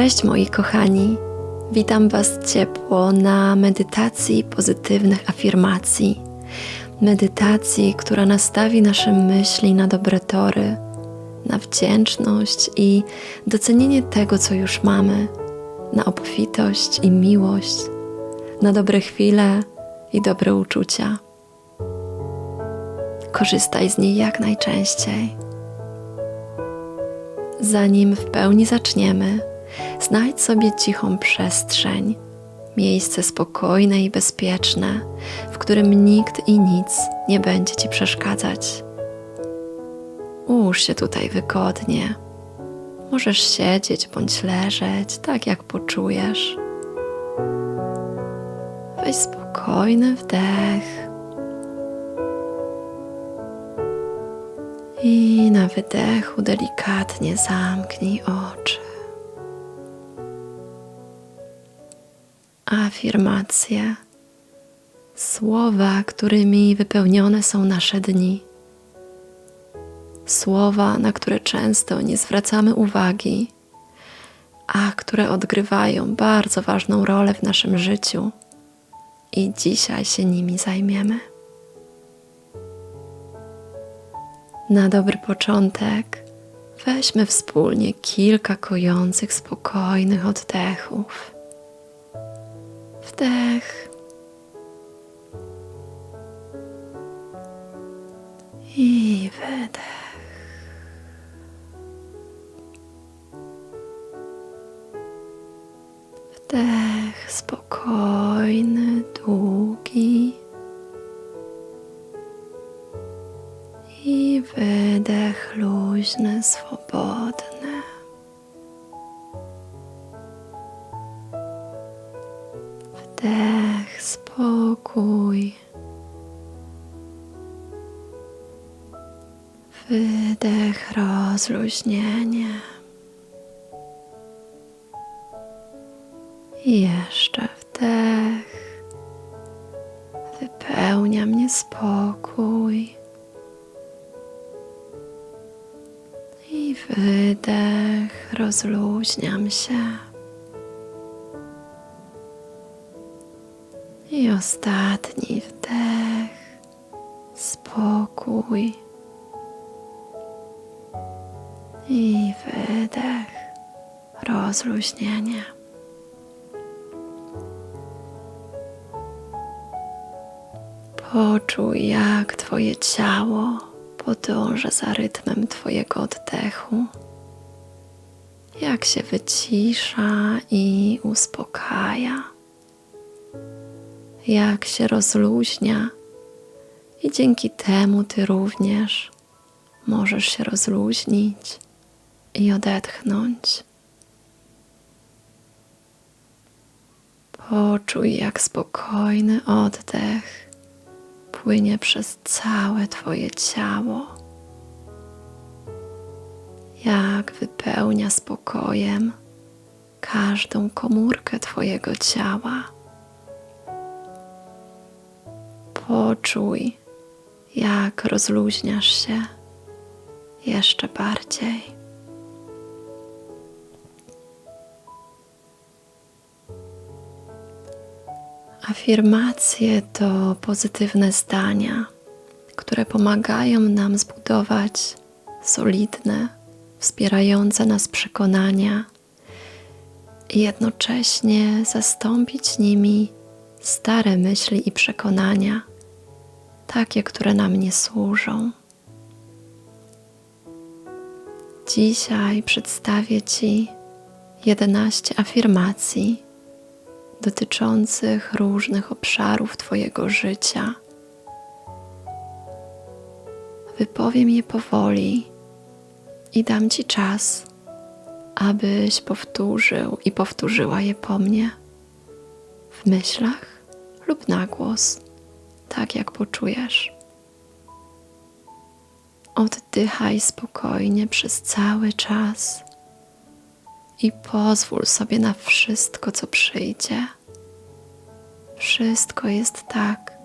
Cześć moi kochani. Witam Was ciepło na medytacji pozytywnych afirmacji. Medytacji, która nastawi nasze myśli na dobre tory, na wdzięczność i docenienie tego, co już mamy, na obfitość i miłość, na dobre chwile i dobre uczucia. Korzystaj z niej jak najczęściej. Zanim w pełni zaczniemy, Znajdź sobie cichą przestrzeń, miejsce spokojne i bezpieczne, w którym nikt i nic nie będzie ci przeszkadzać. Ułóż się tutaj wygodnie. Możesz siedzieć bądź leżeć, tak jak poczujesz. Weź spokojny wdech. I na wydechu delikatnie zamknij oczy. Afirmacje, słowa, którymi wypełnione są nasze dni, słowa, na które często nie zwracamy uwagi, a które odgrywają bardzo ważną rolę w naszym życiu i dzisiaj się nimi zajmiemy. Na dobry początek weźmy wspólnie kilka kojących, spokojnych oddechów wdech i wydech. Wdech spokojny, długi. I wydech luźny, swobodny. Wdech, spokój. Wydech, rozluźnienie. I jeszcze wdech. Wypełnia mnie spokój. I wydech, rozluźniam się. Ostatni wdech, spokój. I wydech, rozluźnienie. Poczuj, jak Twoje ciało podąża za rytmem Twojego oddechu, jak się wycisza i uspokaja jak się rozluźnia, i dzięki temu Ty również możesz się rozluźnić i odetchnąć. Poczuj, jak spokojny oddech płynie przez całe Twoje ciało, jak wypełnia spokojem każdą komórkę Twojego ciała. Poczuj, jak rozluźniasz się jeszcze bardziej. Afirmacje to pozytywne zdania, które pomagają nam zbudować solidne, wspierające nas przekonania i jednocześnie zastąpić nimi stare myśli i przekonania, takie, które nam nie służą. Dzisiaj przedstawię Ci 11 afirmacji dotyczących różnych obszarów Twojego życia. Wypowiem je powoli i dam Ci czas, abyś powtórzył i powtórzyła je po mnie w myślach lub na głos tak jak poczujesz. Oddychaj spokojnie przez cały czas i pozwól sobie na wszystko, co przyjdzie. Wszystko jest tak,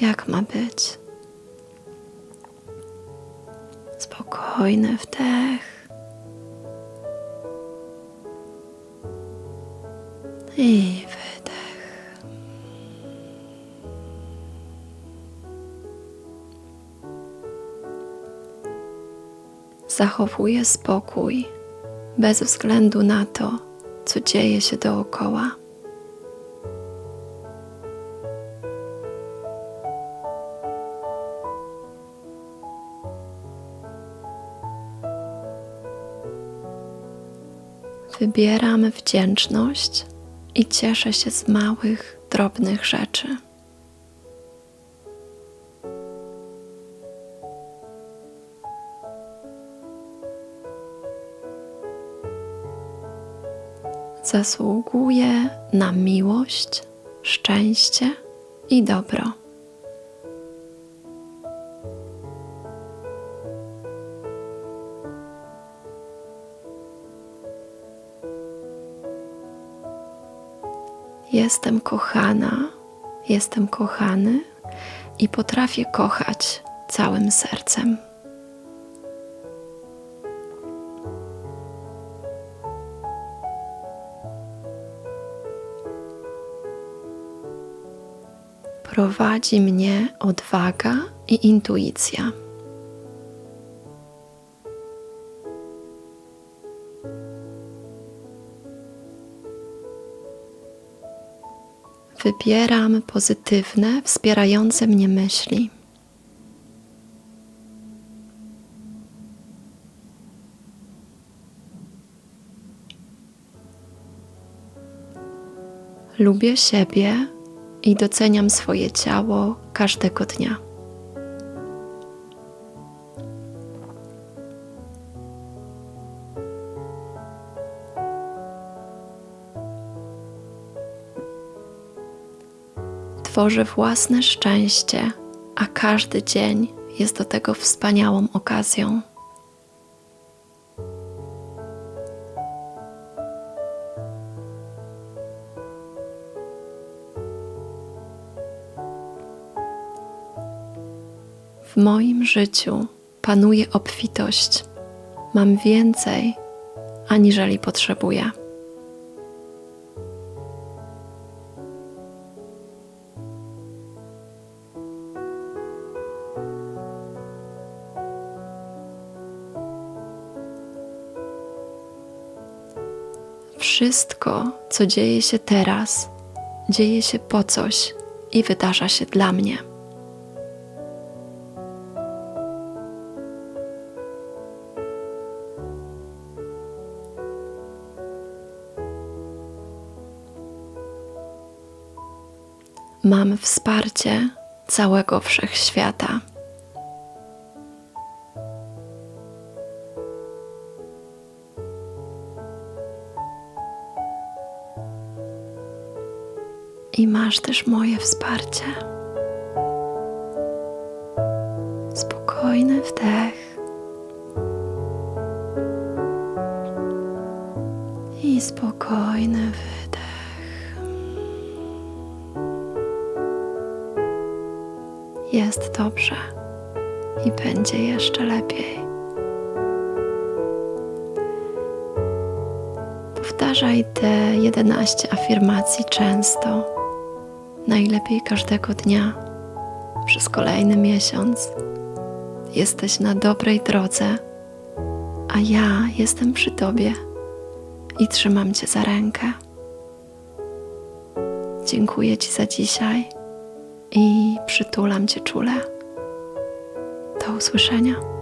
jak ma być. Spokojny wdech zachowuję spokój bez względu na to, co dzieje się dookoła. Wybieram wdzięczność i cieszę się z małych, drobnych rzeczy. Zasługuję na miłość, szczęście i dobro. Jestem kochana, jestem kochany i potrafię kochać całym sercem. Prowadzi mnie odwaga i intuicja. Wybieram pozytywne, wspierające mnie myśli. Lubię siebie i doceniam swoje ciało każdego dnia. Tworzę własne szczęście, a każdy dzień jest do tego wspaniałą okazją. Moim życiu panuje obfitość. Mam więcej, aniżeli potrzebuję. Wszystko, co dzieje się teraz, dzieje się po coś i wydarza się dla mnie. Mam wsparcie całego wszechświata. I masz też moje wsparcie. Spokojny wdech i spokojny wydech. Jest dobrze i będzie jeszcze lepiej. Powtarzaj te 11 afirmacji często najlepiej każdego dnia przez kolejny miesiąc. Jesteś na dobrej drodze, a ja jestem przy Tobie i trzymam Cię za rękę. Dziękuję Ci za dzisiaj i przytulam Cię czule. Do usłyszenia.